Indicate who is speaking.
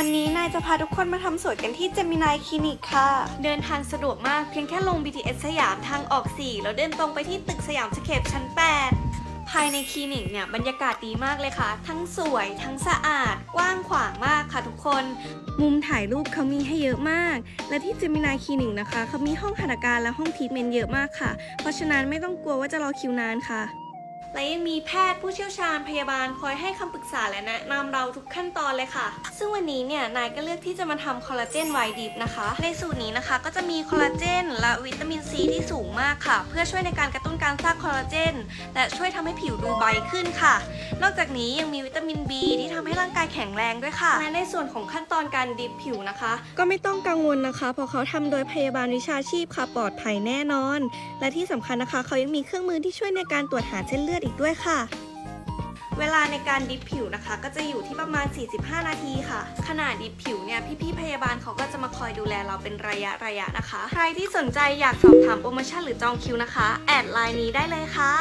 Speaker 1: วันนี้นายจะพาทุกคนมาทำสวยกันที่เจมินายคลินิกค่ะ เดินทางสะดวกมากเพียงแค่ลง BTS สยามทางออก 4 แล้วเดินตรงไปที่ตึกสยามสเคปชั้น 8 ภายในคลินิกเนี่ยบรรยากาศดีมากเลยค่ะ ทั้งสวยทั้งสะอาด กว้างขวางมากค่ะทุกคน มุมถ่ายรูปเขามีให้เยอะมาก และที่เจมินายคลินิกนะคะเขามีห้องหัตถการและห้องทรีทเมนต์เยอะมากค่ะ เพราะฉะนั้นไม่ต้องกลัวว่าจะรอคิวนานค่ะ และยังมีแพทย์ผู้เชี่ยวชาญพยาบาลคอยให้คำปรึกษาและแนะนำเราทุกขั้นตอนเลยค่ะ ซึ่งวันนี้เนี่ยนายก็เลือกที่จะมาทำคอลลาเจนไวดิฟนะคะ ในสูตรนี้นะคะก็จะมีคอลลาเจนและวิตามินซีที่สูงมากค่ะ เพื่อช่วยในการกระตุ้นการสร้างคอลลาเจนและช่วยทำให้ผิวดูใบขึ้นค่ะ นอกจากนี้ยังมีวิตามิน B ที่ทำให้ร่างกายแข็งแรงด้วยค่ะ และในส่วนของขั้นตอนการดิฟผิวนะคะ ก็ไม่ต้องกังวลนะคะเพราะเขาทำโดยพยาบาลวิชาชีพค่ะปลอดภัยแน่นอน และที่สำคัญนะคะ เขายังมีเครื่องมือที่ช่วยในการตรวจหาเส้นเดือลือดอีกด้วยค่ะ เวลาในการดิฟผิวนะคะ ก็จะอยู่ที่ประมาณ 45 นาทีค่ะ ขณะดิฟผิวเนี่ยพี่ๆพยาบาลเขาก็จะมาคอยดูแลเราเป็นระยะระยะนะคะ ใครที่สนใจอยากสอบถามโปรโมชั่นหรือจองคิวนะคะ แอดไลน์นี้ได้เลยค่ะ